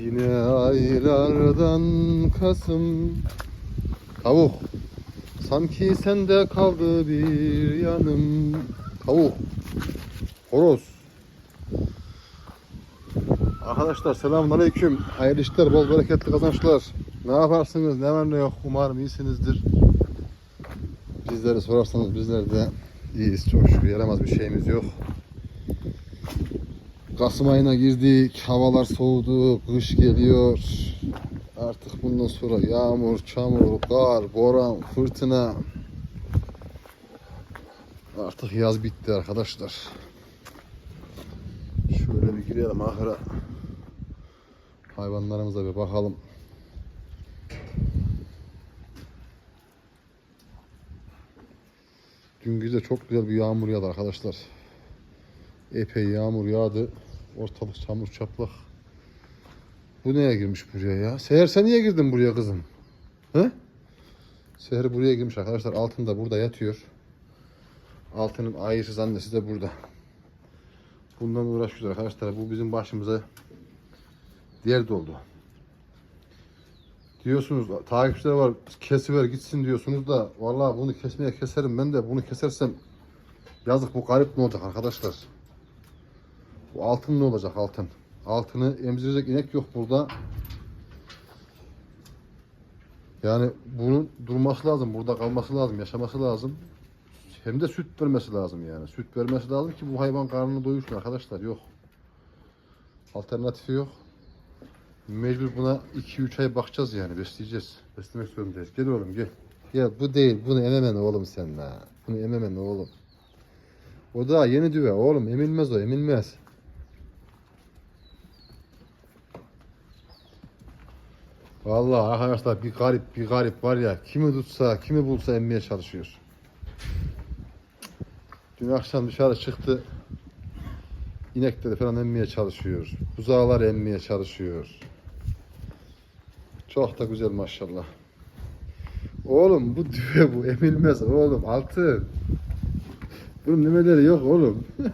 Yine aylardan Kasım Tavuk Sanki sende kaldı bir yanım Tavuk Horoz Arkadaşlar selamünaleyküm. Hayırlı işler, bol bereketli kazançlar. Ne yaparsınız, ne var ne yok. Umarım iyisinizdir. Bizleri sorarsanız bizler de iyiyiz. Çok şükür yaramaz bir şeyimiz yok. Kasım ayına girdik. Havalar soğudu. Kış geliyor. Artık bundan sonra yağmur, çamur, kar, boran, fırtına. Artık yaz bitti arkadaşlar. Şöyle bir girelim ahıra. Hayvanlarımıza bir bakalım. Dün gece çok güzel bir yağmur yağdı arkadaşlar. Epey yağmur yağdı. Ortalık çamur çaplak. Bu neye girmiş buraya ya? Seher sen niye girdin buraya kızım? He? Seher buraya girmiş arkadaşlar. Altında burada yatıyor. Altının ayısız annesi de burada. Bundan uğraşıyoruz arkadaşlar. Bu bizim başımıza dert oldu. Diyorsunuz takipçiler var kesiver gitsin diyorsunuz da vallahi bunu kesmeye keserim ben de bunu kesersem yazık bu garip ne olacak arkadaşlar. Bu altın ne olacak altın? Altını emzirecek inek yok burada. Yani bunun durması lazım, burada kalması lazım, yaşaması lazım. Hem de süt vermesi lazım yani. Süt vermesi lazım ki bu hayvan karnını doyursun arkadaşlar. Yok. Alternatifi yok. Mecbur buna 2-3 ay bakacağız yani. Besleyeceğiz. Beslemek zorundayız. Gel oğlum gel. Gel bu değil. Bunu ememen oğlum sen la. Bunu ememen oğlum. O da yeni düve oğlum. Emilmez o emilmez. Vallahi arkadaşlar bir garip bir garip var ya. Kimi tutsa kimi bulsa emmeye çalışıyor. Dün akşam dışarı çıktı. İnekleri falan emmeye çalışıyor. Buzağlar emmeye çalışıyor. Çok da güzel maşallah. Oğlum bu düve bu emilmez oğlum altın. Bunun nimeleri yok oğlum.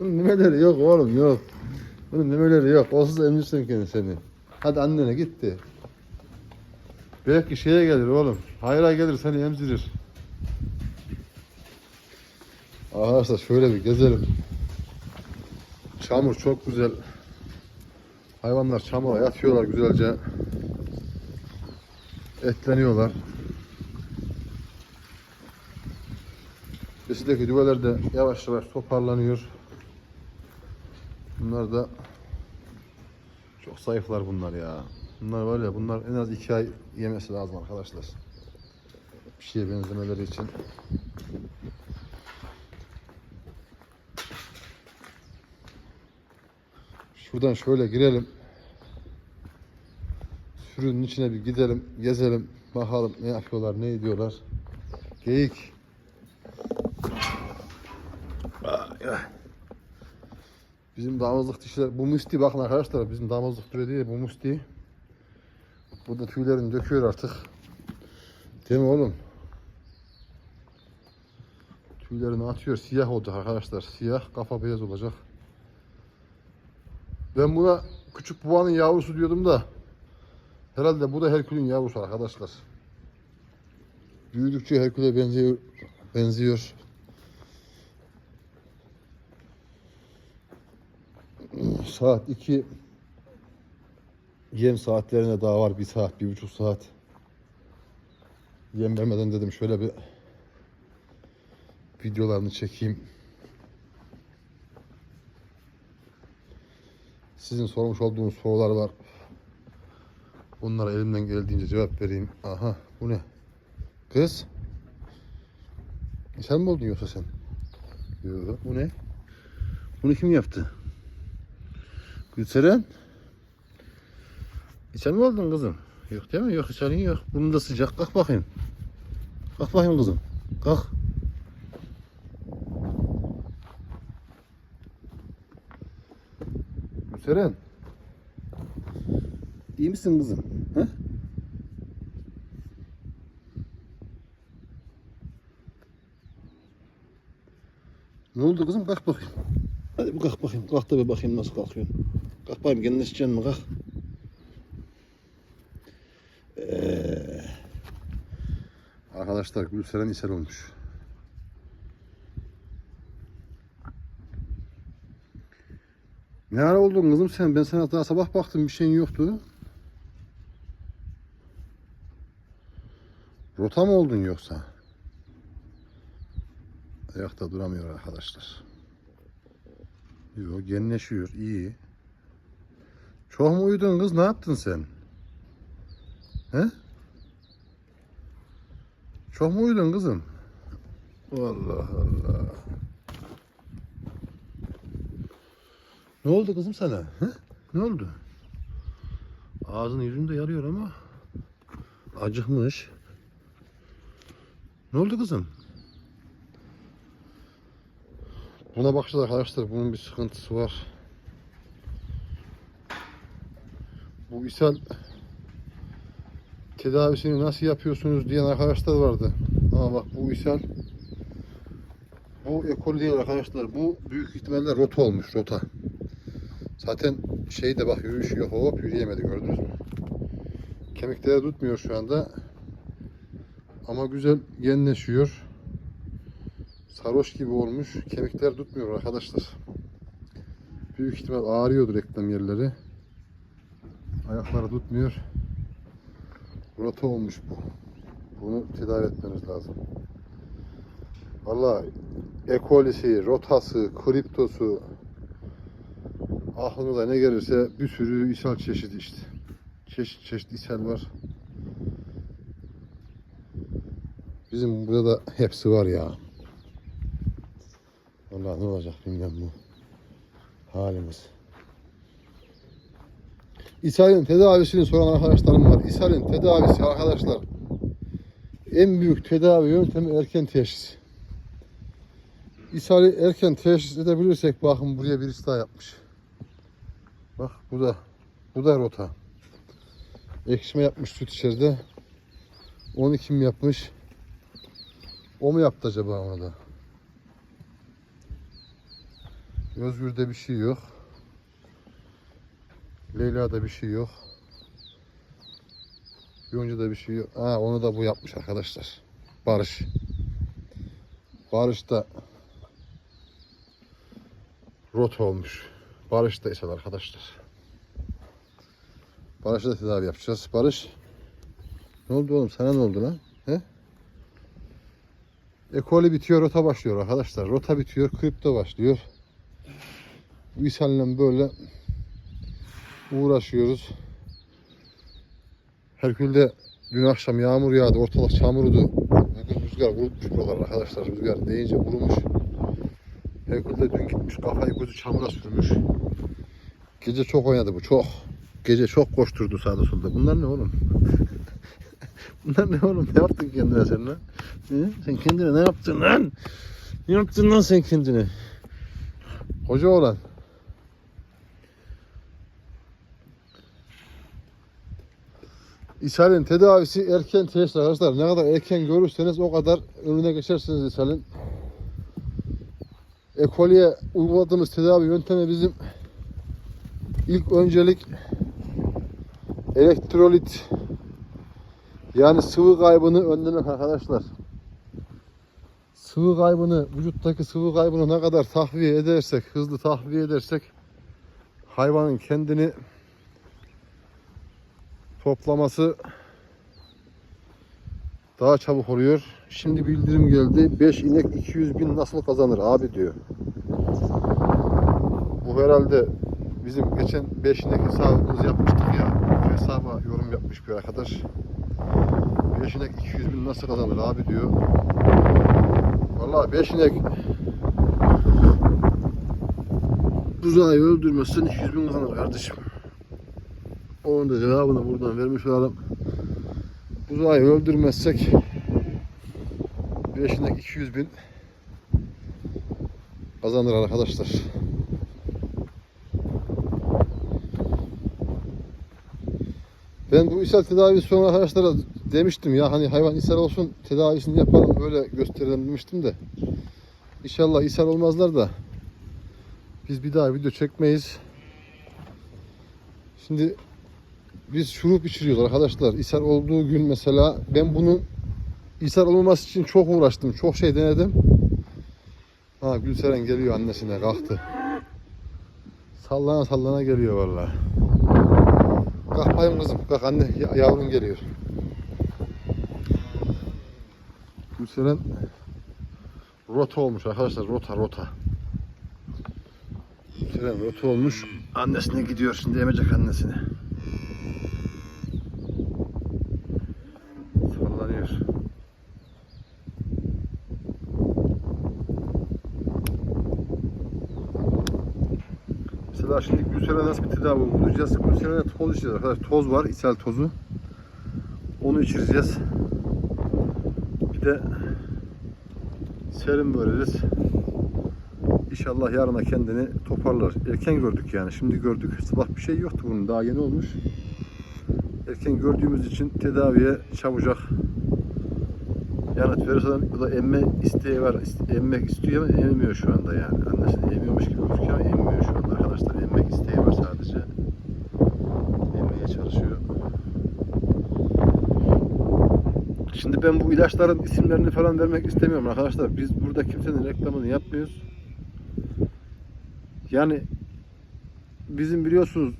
Bunun nimeleri yok oğlum yok. Bunun nimeleri yok. Olsuz emirsin kendini seni. Hadi annene gitti. Belki şeye gelir oğlum. Hayra gelir seni emzirir. Arkadaşlar şöyle bir gezelim. Çamur çok güzel. Hayvanlar çamura yatıyorlar güzelce. Etleniyorlar. Besideki düveler de yavaş yavaş toparlanıyor. Bunlar da çok zayıflar bunlar ya. Bunlar ya bunlar en az iki ay yemesi lazım arkadaşlar. Bir şeye benzemeleri için. Şuradan şöyle girelim. Sürünün içine bir gidelim, gezelim, bakalım ne yapıyorlar, ne ediyorlar. Geyik. Ay, ay. Bizim damızlık dişiler, bu musti bakın arkadaşlar bizim damızlık türü değil bu musti. Burada tüylerini döküyor artık. Değil mi oğlum? Tüylerini atıyor, siyah olacak arkadaşlar. Siyah, kafa beyaz olacak. Ben buna küçük buğanın yavrusu diyordum da herhalde bu da Herkül'ün yavrusu arkadaşlar. Büyüdükçe Herkül'e benziyor. benziyor. Saat 2 yem saatlerine daha var. Bir saat, bir buçuk saat. Yem vermeden dedim şöyle bir videolarını çekeyim. Sizin sormuş olduğunuz sorular var. Bunlara elimden geldiğince cevap vereyim. Aha bu ne? Kız? Sen mi oldun yoksa sen? Yok bu ne? Bunu kim yaptı? Gülseren? Sen mi oldun kızım? Yok değil mi? Yok içerin yok. Bunun da sıcak. Kalk bakayım. Kalk bakayım kızım. Kalk. Seren. İyi misin kızım? He? Ne oldu kızım? Kalk bakayım. Hadi bir kalk bakayım. Kalk da bir bakayım nasıl kalkıyorsun. Kalk bakayım kendine sıçacaksın mı kalk. Ee, arkadaşlar Gülseren ishal olmuş. Ne ara oldun kızım sen? Ben sana daha sabah baktım bir şeyin yoktu. Rota mı oldun yoksa? Ayakta duramıyor arkadaşlar. Yok genleşiyor iyi. Çok mu uyudun kız ne yaptın sen? He? Çok mu uyudun kızım? Allah Allah. Ne oldu kızım sana? He? Ne oldu? Ağzın yüzünde yarıyor ama acıkmış. Ne oldu kızım? Buna bakacağız arkadaşlar. Bunun bir sıkıntısı var. Bu ishal tedavisini nasıl yapıyorsunuz diyen arkadaşlar vardı. Ama bak bu ishal bu ekol değil arkadaşlar. Bu büyük ihtimalle rota olmuş rota. Zaten şey de bak yürüyüşüyor. Hop yürüyemedi gördünüz mü? Kemikleri tutmuyor şu anda. Ama güzel genleşiyor. Sarhoş gibi olmuş. Kemikler tutmuyor arkadaşlar. Büyük ihtimal ağrıyordur eklem yerleri. Ayakları tutmuyor. Rota olmuş bu. Bunu tedavi etmeniz lazım. Valla ekolisi, rotası, kriptosu aklınıza ne gelirse bir sürü ishal çeşidi işte. Çeşit çeşit ishal var. Bizim burada da hepsi var ya. Vallahi ne olacak bilmem bu halimiz. İshalin tedavisini soran arkadaşlarım var. İshalin tedavisi arkadaşlar en büyük tedavi yöntemi erken teşhis. İshali erken teşhis edebilirsek bakın buraya birisi daha yapmış. Bak bu da bu da rota. Ekşime yapmış süt içeride. 12 mi yapmış? O mu yaptı acaba ona da? Özgür'de bir şey yok. Leyla'da bir şey yok. Yonca'da bir şey yok. Ha onu da bu yapmış arkadaşlar. Barış. Barış da rot olmuş. Barış da ishal arkadaşlar. Barış'a da tedavi yapacağız. Barış. Ne oldu oğlum? Sana ne oldu lan? He? Ekoli bitiyor, rota başlıyor arkadaşlar. Rota bitiyor, kripto başlıyor. Bu böyle uğraşıyoruz. Herkül'de dün akşam yağmur yağdı, ortalık çamurdu. Rüzgar vurmuş buralar arkadaşlar. Rüzgar deyince vurmuş. Herkül'de dün gitmiş kafayı gözü çamura sürmüş. Gece çok oynadı bu, çok. Gece çok koşturdu sağda solda. Bunlar ne oğlum? Bunlar ne oğlum? Ne yaptın kendine sen lan? Sen kendine ne yaptın lan? Ne yaptın lan sen kendine? Hoca olan. İshalin tedavisi erken teşhis arkadaşlar. Ne kadar erken görürseniz o kadar önüne geçersiniz ishalin. Ekoliye uyguladığımız tedavi yöntemi bizim ilk öncelik elektrolit yani sıvı kaybını önlemek arkadaşlar. Sıvı kaybını, vücuttaki sıvı kaybını ne kadar tahviye edersek, hızlı tahviye edersek hayvanın kendini toplaması daha çabuk oluyor. Şimdi bildirim geldi. 5 inek 200 bin nasıl kazanır abi diyor. Bu herhalde bizim geçen 5 inek hesabımızı yapmıştık ya. Bu hesaba yorum yapmış bir arkadaş. 5 inek 200 bin nasıl kazanır abi diyor. Vallahi 5 inek buzağı öldürmezsen 200 bin kazanır kardeşim. Onun da cevabını buradan vermiş olalım. Buzağı öldürmezsek 5 inek 200 bin kazanır arkadaşlar. Ben bu ishal tedavisi sonra arkadaşlara demiştim ya hani hayvan ishal olsun tedavisini yapalım böyle gösterelim demiştim de. İnşallah ishal olmazlar da Biz bir daha video çekmeyiz. Şimdi biz şurup içiriyoruz arkadaşlar. İshal olduğu gün mesela ben bunun ishal olmaması için çok uğraştım. Çok şey denedim. Ha Gülseren geliyor annesine kalktı. Sallana sallana geliyor vallahi. Kalk bayım kızım. Kalk anne ya- yavrun geliyor. Gülseren rota olmuş arkadaşlar. Rota rota. Gülseren rota olmuş. Annesine gidiyor şimdi emecek annesine. Mesela şimdi Gülseren'e nasıl bir tedavi uygulayacağız? Gülseren'e toz içeceğiz arkadaşlar. Toz var, ishal tozu. Onu içireceğiz. Bir de serum veririz. İnşallah yarına kendini toparlar. Erken gördük yani. Şimdi gördük. Sabah bir şey yoktu bunun. Daha yeni olmuş. Erken gördüğümüz için tedaviye çabucak yanıt verirse o da emme isteği var. Emmek istiyor ama emmiyor şu anda yani. Annesini emiyormuş gibi gözüküyor ama emmiyor şu anda arkadaşlar. Emmek isteği var sadece. Emmeye çalışıyor. Şimdi ben bu ilaçların isimlerini falan vermek istemiyorum arkadaşlar. Biz burada kimsenin reklamını yapmıyoruz. Yani bizim biliyorsunuz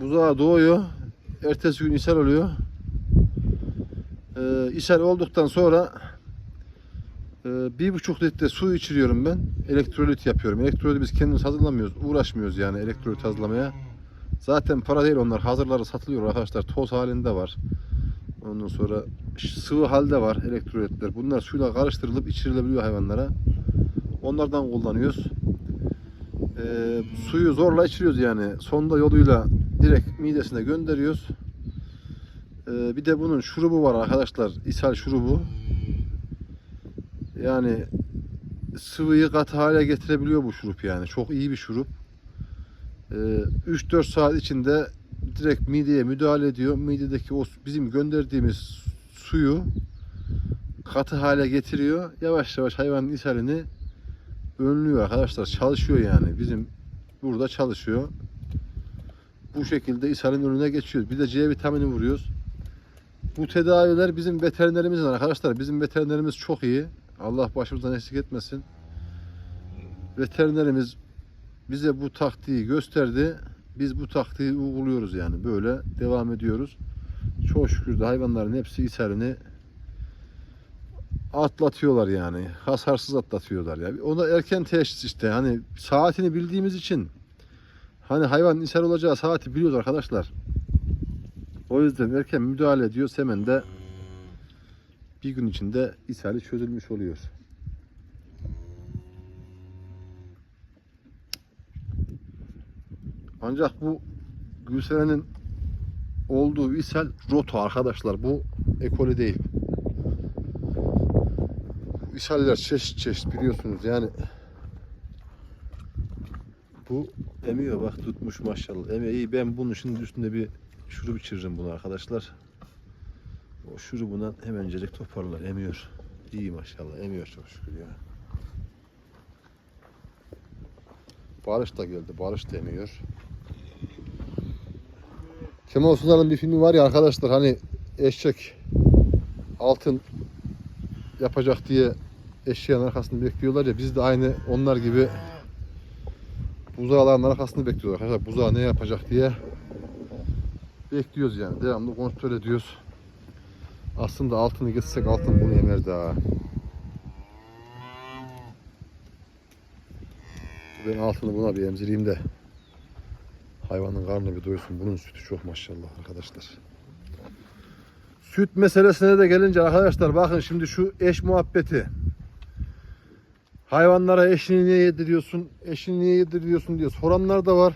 buzağı doğuyor. Ertesi gün ishal oluyor. Ee, ishal olduktan sonra bir buçuk litre su içiriyorum ben. Elektrolit yapıyorum. Elektroliti biz kendimiz hazırlamıyoruz. Uğraşmıyoruz yani elektrolit hazırlamaya. Zaten para değil onlar. Hazırları satılıyor arkadaşlar. Toz halinde var. Ondan sonra sıvı halde var elektrolitler. Bunlar suyla karıştırılıp içirilebiliyor hayvanlara. Onlardan kullanıyoruz. Ee, suyu zorla içiriyoruz yani. Sonda yoluyla direkt midesine gönderiyoruz. Ee, bir de bunun şurubu var arkadaşlar. ishal şurubu. Yani sıvıyı katı hale getirebiliyor bu şurup yani. Çok iyi bir şurup. Ee, 3-4 saat içinde direkt mideye müdahale ediyor. Midedeki o bizim gönderdiğimiz suyu katı hale getiriyor. Yavaş yavaş hayvanın ishalini önlüyor arkadaşlar. Çalışıyor yani. Bizim burada çalışıyor. Bu şekilde ishalin önüne geçiyoruz. Bir de C vitamini vuruyoruz. Bu tedaviler bizim veterinerimizin arkadaşlar. Bizim veterinerimiz çok iyi. Allah başımızdan eksik etmesin. Veterinerimiz bize bu taktiği gösterdi. Biz bu taktiği uyguluyoruz yani. Böyle devam ediyoruz. Çok şükür de hayvanların hepsi ishalini atlatıyorlar yani. Hasarsız atlatıyorlar ya. Ona erken teşhis işte. Hani saatini bildiğimiz için hani hayvan ishal olacağı saati biliyoruz arkadaşlar. O yüzden erken müdahale ediyoruz. Hemen de bir gün içinde ishali çözülmüş oluyor. Ancak bu Gülseren'in olduğu ishal roto arkadaşlar. Bu ekoli değil. İshaller çeşit çeşit biliyorsunuz yani. Bu emiyor bak tutmuş maşallah. İyi ben bunun şimdi üstünde bir şurup içiririm bunu arkadaşlar. O şurubundan hemencecik toparlar emiyor. İyi maşallah emiyor çok şükür ya. Barış da geldi. Barış da emiyor. Kemal Sunal'ın bir filmi var ya arkadaşlar hani eşek altın yapacak diye eşeğin arkasını bekliyorlar ya biz de aynı onlar gibi buzağların arkasını bekliyoruz arkadaşlar. Buzağı ne yapacak diye bekliyoruz yani. Devamlı kontrol ediyoruz. Aslında altını getirsek altın bunu yemer daha. Ben altını buna bir emzireyim de hayvanın karnı bir doysun. Bunun sütü çok maşallah arkadaşlar. Süt meselesine de gelince arkadaşlar bakın şimdi şu eş muhabbeti. Hayvanlara eşini niye yediriyorsun, eşini niye yediriyorsun diye soranlar da var.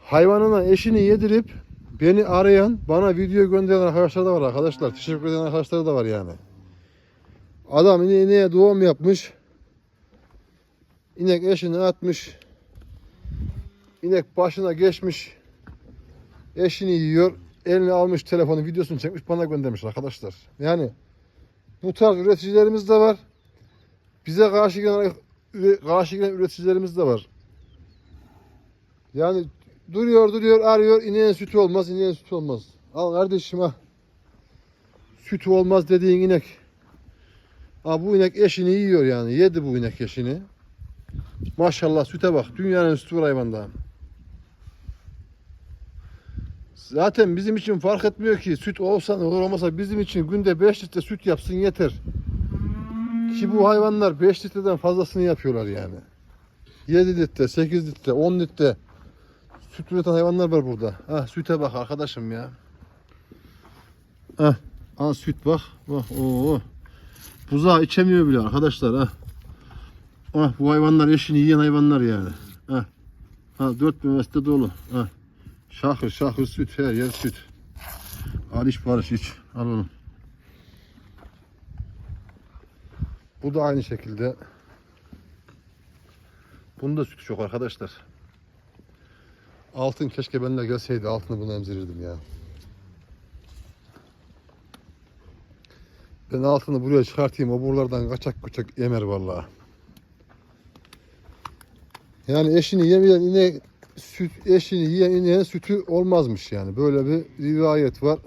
Hayvanına eşini yedirip beni arayan, bana video gönderen arkadaşlar da var arkadaşlar. Teşekkür eden arkadaşlar da var yani. Adam yine ineğe doğum yapmış. İnek eşini atmış. İnek başına geçmiş. Eşini yiyor. Eline almış telefonu, videosunu çekmiş bana göndermiş arkadaşlar. Yani bu tarz üreticilerimiz de var. Bize karşı gelen karşı gelen üreticilerimiz de var. Yani duruyor duruyor arıyor ineğin sütü olmaz ineğin sütü olmaz. Al kardeşim ha. Sütü olmaz dediğin inek. Ha bu inek eşini yiyor yani. Yedi bu inek eşini. Maşallah süte bak. Dünyanın sütü var hayvanda. Zaten bizim için fark etmiyor ki süt olsa olur olmasa bizim için günde 5 litre süt yapsın yeter. Ki bu hayvanlar 5 litreden fazlasını yapıyorlar yani. 7 litre, 8 litre, 10 litre süt üreten hayvanlar var burada. Ha süte bak arkadaşım ya. Ha, al süt bak. Bak oo. Buzağı içemiyor bile arkadaşlar ha. Ah bu hayvanlar eşini yiyen hayvanlar yani. Ha. Ha dört memesi de dolu. Ha. Şahır şahır süt her yer süt. Al iç barış iç. Al onu. Bu da aynı şekilde. Bunda sütü çok arkadaşlar. Altın keşke benimle gelseydi altını bunu emzirirdim ya. Ben altını buraya çıkartayım o buralardan kaçak kaçak yemer vallahi. Yani eşini yemeyen inek süt eşini yiyen ineğin sütü olmazmış yani. Böyle bir rivayet var.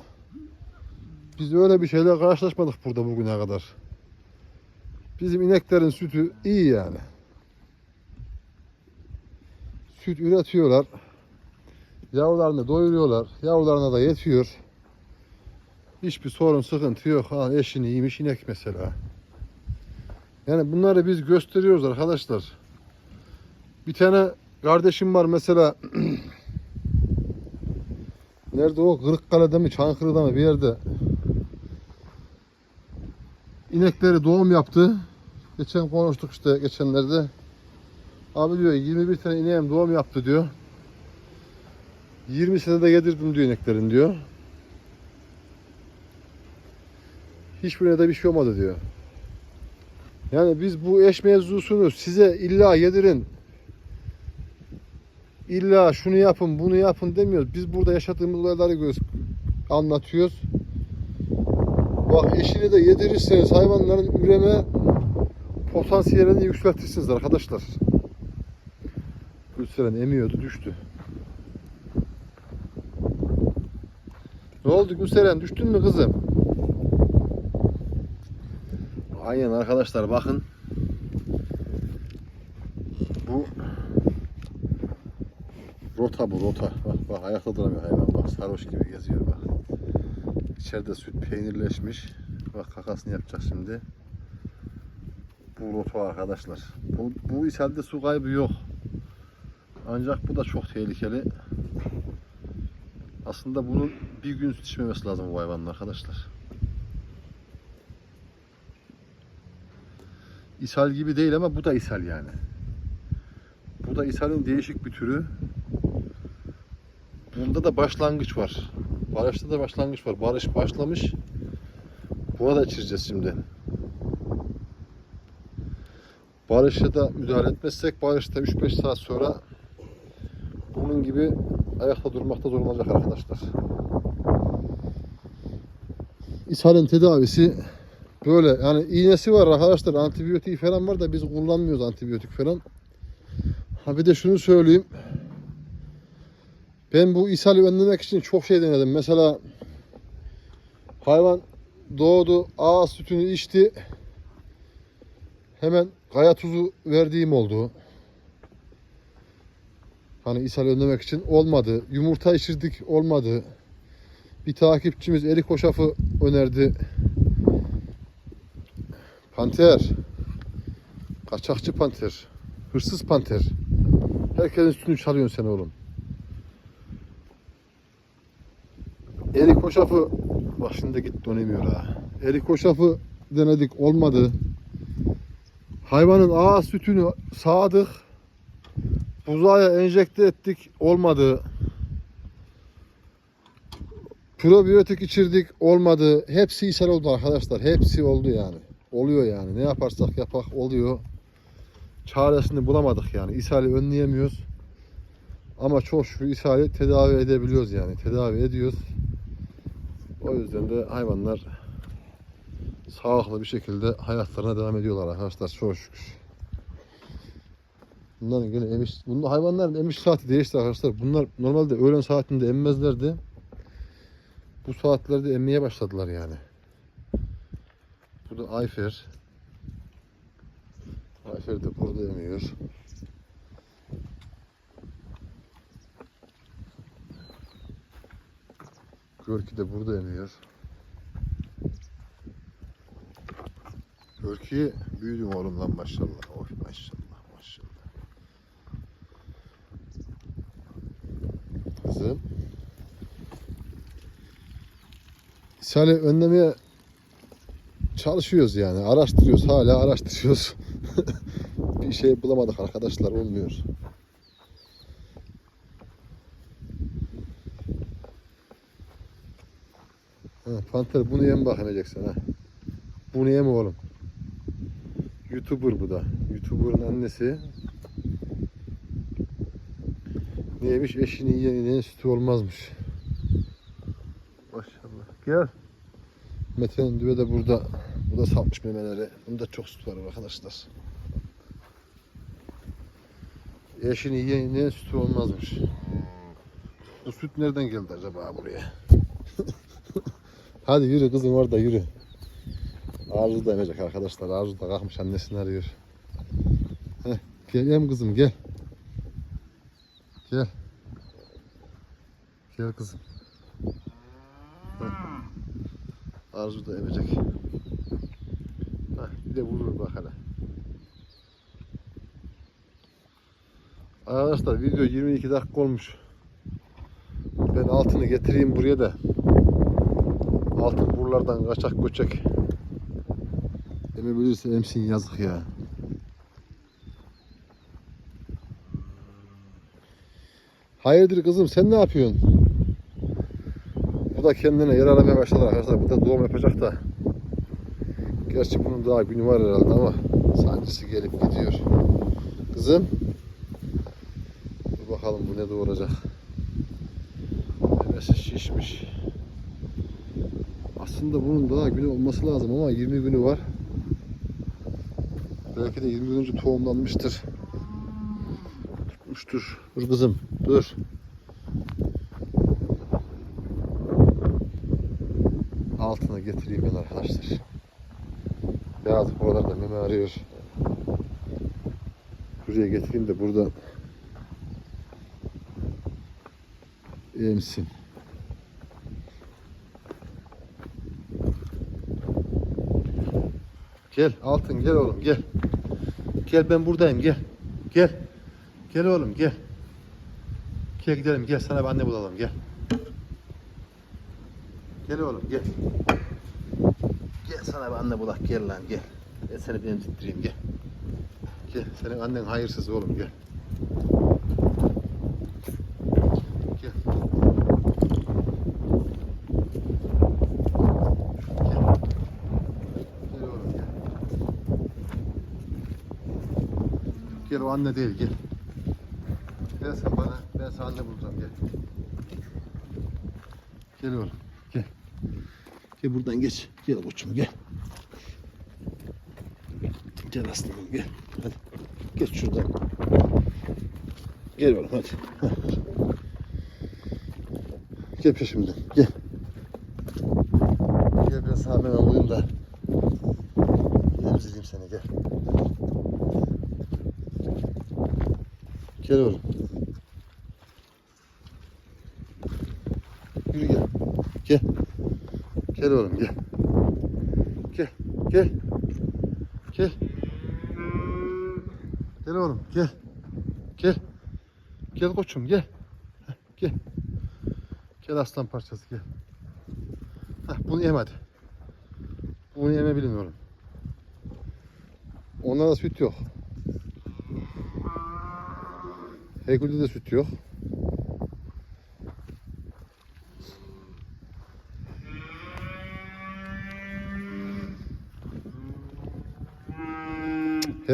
Biz öyle bir şeyle karşılaşmadık burada bugüne kadar. Bizim ineklerin sütü iyi yani. Süt üretiyorlar. Yavrularını doyuruyorlar. Yavrularına da yetiyor. Hiçbir sorun, sıkıntı yok. Ha, eşini yemiş inek mesela. Yani bunları biz gösteriyoruz arkadaşlar. Bir tane kardeşim var mesela. Nerede o? Kırıkkale'de mi? Çankırı'da mı? Bir yerde. İnekleri doğum yaptı. Geçen konuştuk işte geçenlerde. Abi diyor 21 tane ineğim doğum yaptı diyor. 20 senede yedirdim diyor ineklerin diyor. Hiçbirine de bir şey olmadı diyor. Yani biz bu eş mevzusunu size illa yedirin. İlla şunu yapın, bunu yapın demiyoruz. Biz burada yaşadığımız olayları anlatıyoruz. Bak eşini de yedirirseniz hayvanların üreme potansiyelini yükseltirsiniz arkadaşlar. Gülseren emiyordu düştü. Ne oldu Gülseren düştün mü kızım? Aynen arkadaşlar bakın. Bu rota bu rota. Bak bak ayakta duramıyor hayvan bak sarhoş gibi geziyor bak. İçeride süt peynirleşmiş. Bak kakasını yapacak şimdi. Bu rota arkadaşlar. Bu, bu içeride su kaybı yok. Ancak bu da çok tehlikeli. Aslında bunun bir gün süt içmemesi lazım bu hayvanın arkadaşlar. İshal gibi değil ama bu da ishal yani. Bu da ishalin değişik bir türü. Bunda da başlangıç var. Barış'ta da başlangıç var. Barış başlamış. Buna da içireceğiz şimdi. Barış'a da müdahale etmezsek Barış da 3-5 saat sonra bunun gibi ayakta durmakta zorlanacak arkadaşlar. İshalin tedavisi böyle yani iğnesi var arkadaşlar antibiyotik falan var da biz kullanmıyoruz antibiyotik falan. Ha bir de şunu söyleyeyim. Ben bu ishali önlemek için çok şey denedim. Mesela hayvan doğdu, ağız sütünü içti. Hemen kaya tuzu verdiğim oldu. Hani ishal önlemek için olmadı. Yumurta içirdik olmadı. Bir takipçimiz erik hoşafı önerdi. Panter. Kaçakçı panter. Hırsız panter. Herkesin üstünü çalıyorsun sen oğlum. Erik hoşafı bak şimdi gitti donemiyor ha. Erik hoşafı denedik olmadı. Hayvanın ağız sütünü sağdık. Buzağa enjekte ettik olmadı. Probiyotik içirdik olmadı. Hepsi ishal oldu arkadaşlar. Hepsi oldu yani. Oluyor yani. Ne yaparsak yapak oluyor. Çaresini bulamadık yani. İshali önleyemiyoruz. Ama çok şükür ishali tedavi edebiliyoruz yani. Tedavi ediyoruz. O yüzden de hayvanlar sağlıklı bir şekilde hayatlarına devam ediyorlar arkadaşlar çok şükür. Bunların gene emiş, bunlar hayvanların emiş saati değişti arkadaşlar. Bunlar normalde öğlen saatinde emmezlerdi. Bu saatlerde emmeye başladılar yani. Bu da Ayfer. Ayfer de burada emiyor. Görki de burada emiyor. Görki büyüdüm oğlum lan maşallah. Oy maşallah. Kızım. İshali önlemeye çalışıyoruz yani. Araştırıyoruz. Hala araştırıyoruz. Bir şey bulamadık arkadaşlar. Olmuyor. Ha, Panter bunu yem bak emeceksin ha. Bunu yeme oğlum. Youtuber bu da. Youtuber'ın annesi. Neymiş eşini yiyen ineğin sütü olmazmış. Maşallah. Gel. Mete'nin düve de burada. Bu da satmış memeleri. Bunda çok süt var arkadaşlar. Eşini yiyen ineğin sütü olmazmış. Bu süt nereden geldi acaba buraya? Hadi yürü kızım orada yürü. Arzu da emecek arkadaşlar. Arzu da kalkmış annesini arıyor. Heh, gel em kızım gel. Gel. Gel kızım. Heh. Arzu da emecek. Heh, bir de vurur bak hele. Arkadaşlar video 22 dakika olmuş. Ben altını getireyim buraya da. Altın buralardan kaçak göçek. Emebilirse emsin yazık ya. Hayırdır kızım sen ne yapıyorsun? Bu da kendine yer aramaya başladı arkadaşlar. Bu da doğum yapacak da. Gerçi bunun daha günü var herhalde ama sancısı gelip gidiyor. Kızım. Dur bakalım bu ne doğuracak. Memesi şişmiş. Aslında bunun daha günü olması lazım ama 20 günü var. Belki de 20 gün önce tohumlanmıştır. Tutmuştur. Dur kızım, dur. Altına getireyim ben arkadaşlar. Beyaz oralarda meme arıyor. Buraya getireyim de burada emsin. Gel altın gel oğlum gel. Gel ben buradayım gel. Gel. Gel oğlum gel. Gel gidelim gel sana bir anne bulalım gel. Gel oğlum gel. Gel sana bir anne bulak gel lan gel. Ben seni bir emziktireyim gel. Gel senin annen hayırsız oğlum. Gel. Gel. Gel oğlum gel. Gel o anne değil gel. Gel sen bana ben sana anne bulacağım gel. Gel oğlum gel. Gel buradan geç. Gel koçum gel. Gel aslanım gel. Hadi. Geç şuradan. Gel oğlum hadi. Gel peşimden. Gel ben sana hemen alayım da. Emzireyim seni gel. Gel oğlum. Yürü gel. Gel. Gel oğlum gel. Gel. Gel. Gel. Oğlum gel. Gel. Gel koçum gel. Heh, Gel. Gel aslan parçası gel. Heh, bunu yem hadi. Bunu yeme bilmiyorum. Onlarda süt yok. Heykülde de süt yok.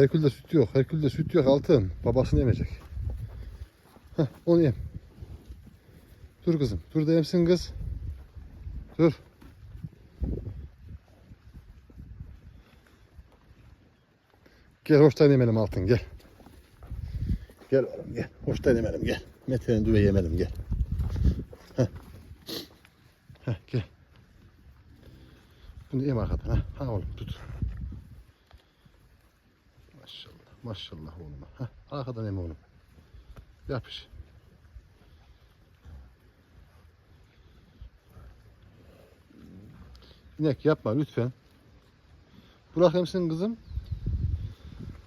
Herkül'de süt yok. Herkül'de süt yok altın. Babasını yemeyecek. Heh, onu yem. Dur kızım. Dur da yemsin kız. Dur. Gel hoştan yemelim altın gel. Gel oğlum gel. Hoştan yemedim gel. Mete'nin düve yemedim gel. Heh. Heh gel. Bunu yem arkadan ha. Ha oğlum tut. Maşallah. Maşallah oğlum. Ha. Arkadan yem oğlum. Yapış. İnek yapma lütfen. Bırak hemsin kızım.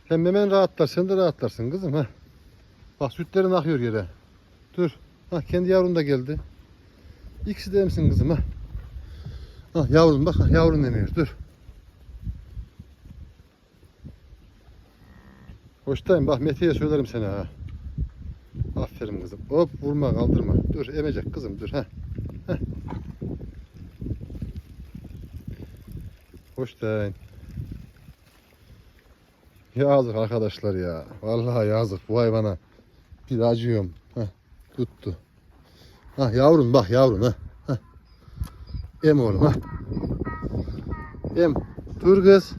Hem memen rahatlar, sen de rahatlarsın kızım ha. Bak sütlerin akıyor yere. Dur. Ha kendi yavrun da geldi. İkisi de emsin kızım ha. Ha yavrum bak ha, yavrun emiyor. Dur. Hoştayım bak Mete'ye söylerim sana ha. Aferin kızım. Hop vurma kaldırma. Dur emecek kızım dur ha. Heh. Hoştayım. Yazık arkadaşlar ya. Vallahi yazık bu hayvana. Bir acıyorum. Heh, tuttu. Ha yavrum bak yavrum ha. Heh. Em oğlum ha. Em. Dur kız.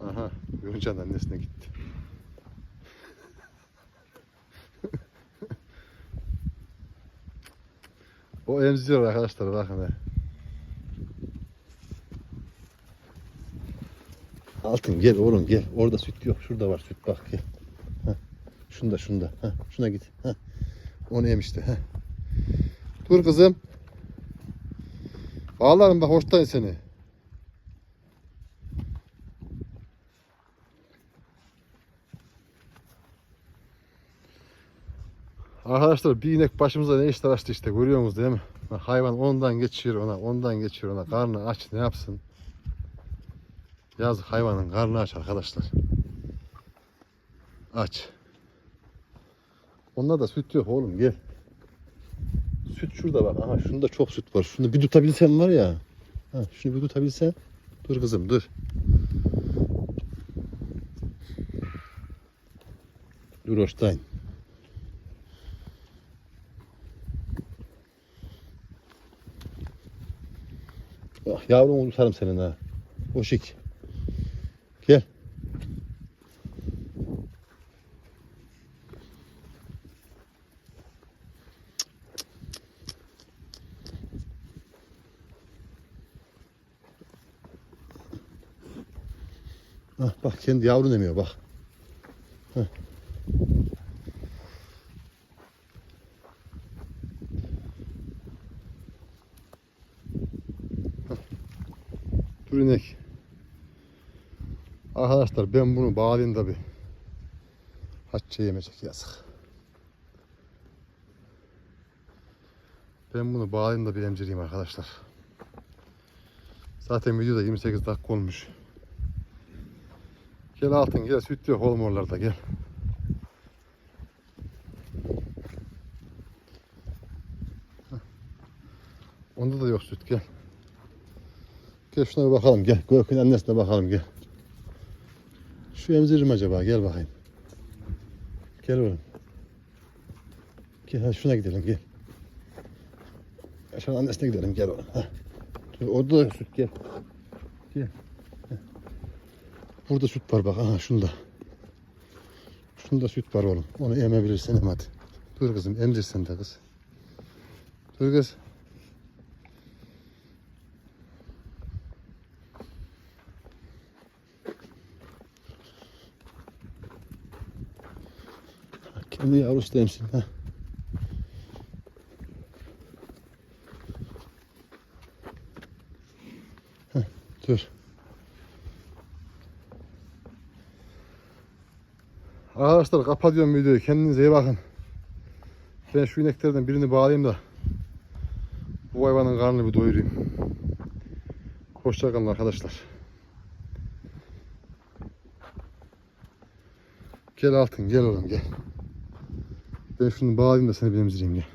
Aha. Yoncan annesine gitti. O emziyor arkadaşlar bakın he. Altın gel oğlum gel. Orada süt yok. Şurada var süt bak gel. Heh. Şunda şunda. Heh. Şuna git. Heh. Onu yemişti. Heh. Dur kızım. Bağlarım bak hoştayım seni. Arkadaşlar bir inek başımıza ne işler açtı işte görüyor musunuz değil mi? Hayvan ondan geçiyor ona, ondan geçiyor ona. Karnı aç ne yapsın? Yazık hayvanın karnı aç arkadaşlar. Aç. Onda da süt yok oğlum gel. Süt şurada bak. Aha şunda çok süt var. Şunu bir tutabilsen var ya. Ha, şunu bir tutabilsen. Dur kızım dur. Dur Hoştayın. Ah, yavrum unutarım senin ha. Hoşik. Gel. Ah, bak kendi yavrun emiyor bak. Heh. Dur inek. Arkadaşlar ben bunu bağlayayım da bir. Hacca yemeyecek yazık. Ben bunu bağlayayım da bir emzireyim arkadaşlar. Zaten videoda 28 dakika olmuş. Gel altın gel süt yok oğlum oralarda gel. Onda da yok süt gel. Gel şuna bir bakalım gel. Gökün annesine bakalım gel. Şu emzirir mi acaba? Gel bakayım. Gel oğlum. Gel hadi şuna gidelim gel. Aşağı annesine gidelim gel oğlum. Dur, orada da süt gel. Gel. Burada süt var bak. Aha şunda. Şunda süt var oğlum. Onu emebilirsin em hadi. Dur kızım emzir sen de kız. Dur kız. Kendi yavrusu da emsin. Ha. Dur. Arkadaşlar kapatıyorum videoyu. Kendinize iyi bakın. Ben şu ineklerden birini bağlayayım da bu hayvanın karnını bir doyurayım. Hoşçakalın arkadaşlar. Gel altın gel oğlum gel. Ben şunu bağlayayım da seni emzireyim gel.